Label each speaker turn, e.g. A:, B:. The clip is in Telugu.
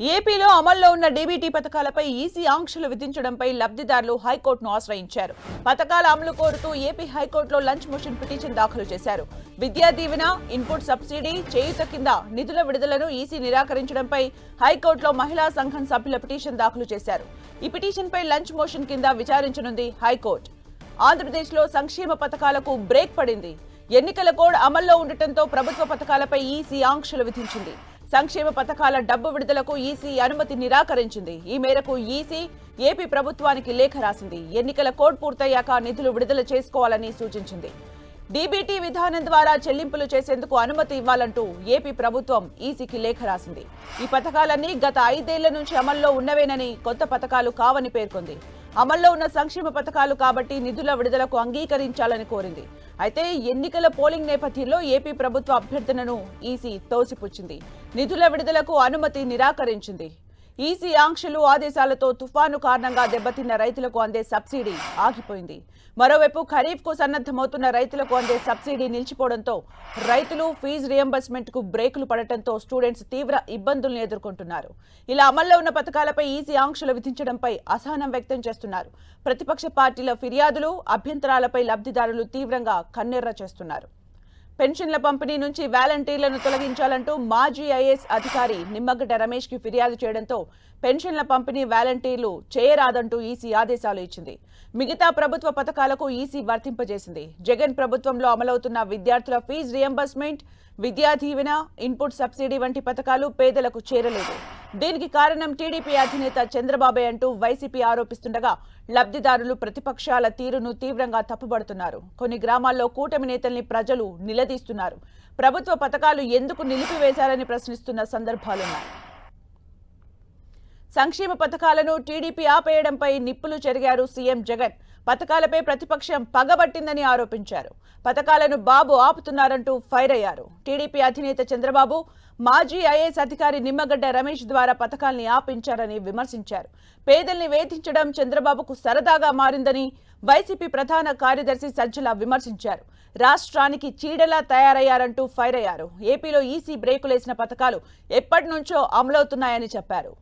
A: ఏపీలో అమల్లో ఉన్న డీబీటీ పథకాలపై ఈసీ ఆంక్షలు విధించడంపై లబ్ధిదారులు హైకోర్టును ఆశ్రయించారు. పథకాల అమలు కోరుతూ ఏపీ హైకోర్టులో లంచ్ మోషన్ పిటిషన్ దాఖలు చేశారు. విద్యా దీవెన ఇన్పుట్ సబ్సిడీ చేయుత కింద నిధుల విడుదలను ఈసీ నిరాకరించడంపై హైకోర్టులో మహిళా సంఘం సభ్యుల పిటిషన్ దాఖలు చేశారు. ఈ పిటిషన్పై లంచ్ మోషన్ కింద విచారించనుంది హైకోర్టు. ఆంధ్రప్రదేశ్లో సంక్షేమ పథకాలకు బ్రేక్ పడింది. ఎన్నికల కోడ్ అమల్లో ఉండటంతో ప్రభుత్వ పథకాలపై ఈసీ ఆంక్షలు విధించింది. సంక్షేమ పథకాల డబ్బు విడుదలకు ఈసీ అనుమతి నిరాకరించింది. ఈ మేరకు ఈసీ ఏపీ ప్రభుత్వానికి లేఖ రాసింది. ఎన్నికల కోడ్ పూర్తయ్యాక నిధులు విడుదల చేసుకోవాలని సూచించింది. డీబీటీ విధానం ద్వారా చెల్లింపులు చేసేందుకు అనుమతి ఇవ్వాలంటూ ఏపీ ప్రభుత్వం ఈసీకి లేఖ రాసింది. ఈ పథకాలన్నీ గత ఐదేళ్ళ నుంచి అమల్లో ఉన్నవేనని కొత్త పథకాలు కావని పేర్కొంది. అమల్లో ఉన్న సంక్షేమ పథకాలు కాబట్టి నిధుల విడుదలకు అంగీకరించాలని కోరింది. అయితే ఎన్నికల పోలింగ్ నేపథ్యంలో ఏపీ ప్రభుత్వ అభ్యర్థనను ఈసీ తోసిపుచ్చింది. నిధుల విడుదలకు అనుమతి నిరాకరించింది. ఈసీ ఆంక్షలు ఆదేశాలతో తుఫాను కారణంగా దెబ్బతిన్న రైతులకు అందే సబ్సిడీ ఆగిపోయింది. మరోవైపు ఖరీఫ్కు సన్నద్ధమవుతున్న రైతులకు అందే సబ్సిడీ నిలిచిపోవడంతో రైతులు ఫీజు రియంబర్స్మెంట్కు బ్రేకులు పడటంతో స్టూడెంట్స్ తీవ్ర ఇబ్బందులను ఎదుర్కొంటున్నారు. ఇలా అమల్లో ఉన్న పథకాలపై ఈసీ ఆంక్షలు విధించడంపై అసహనం వ్యక్తం చేస్తున్నారు. ప్రతిపక్ష పార్టీల ఫిర్యాదులు అభ్యంతరాలపై లబ్ధిదారులు తీవ్రంగా కన్నెర్ర చేస్తున్నారు. పెన్షన్ల పంపిణీ నుంచి వాలంటీర్లను తొలగించాలంటూ మాజీ ఐఏఎస్ అధికారి నిమ్మగడ్డ రమేష్కి ఫిర్యాదు చేయడంతో పెన్షన్ల పంపిణీ వాలంటీర్లు చేయరాదంటూ ఈసీ ఆదేశాలు ఇచ్చింది. మిగతా ప్రభుత్వ పథకాలకు ఈసీ వర్తింపజేసింది. జగన్ ప్రభుత్వంలో అమలవుతున్న విద్యార్థుల fee reimbursement Vidya Deevena input subsidy వంటి పథకాలు పేదలకు చేరలేదు. దీనికి కారణం టీడీపీ అధినేత చంద్రబాబే అంటూ వైసీపీ ఆరోపిస్తుండగా లబ్ధిదారులు ప్రతిపక్షాల తీరును తీవ్రంగా తప్పుబడుతున్నారు. కొన్ని గ్రామాల్లో కూటమి నేతల్ని ప్రజలు నిలదీస్తున్నారు. ప్రభుత్వ పథకాలు ఎందుకు నిలిపివేశారని ప్రశ్నిస్తున్న సందర్భాలున్నాయి. సంక్షేమ పథకాలను టీడీపీ ఆపేయడంపై నిప్పులు చెరిగారు సీఎం జగన్. పథకాలపై ప్రతిపక్షం పగబట్టిందని ఆరోపించారు. పథకాలను బాబు ఆపుతున్నారంటూ ఫైర్ అయ్యారు. టీడీపీ అధినేత చంద్రబాబు మాజీ ఐఏఎస్ అధికారి నిమ్మగడ్డ రమేష్ ద్వారా పథకాల్ని ఆపించారని విమర్శించారు. పేదల్ని వేధించడం చంద్రబాబుకు సరదాగా మారిందని వైసీపీ ప్రధాన కార్యదర్శి సజ్జల విమర్శించారు. రాష్ట్రానికి చీడలా తయారయ్యారంటూ ఫైర్ అయ్యారు. ఏపీలో ఈసీ బ్రేకులేసిన పథకాలు ఎప్పటి నుంచో అమలవుతున్నాయని చెప్పారు.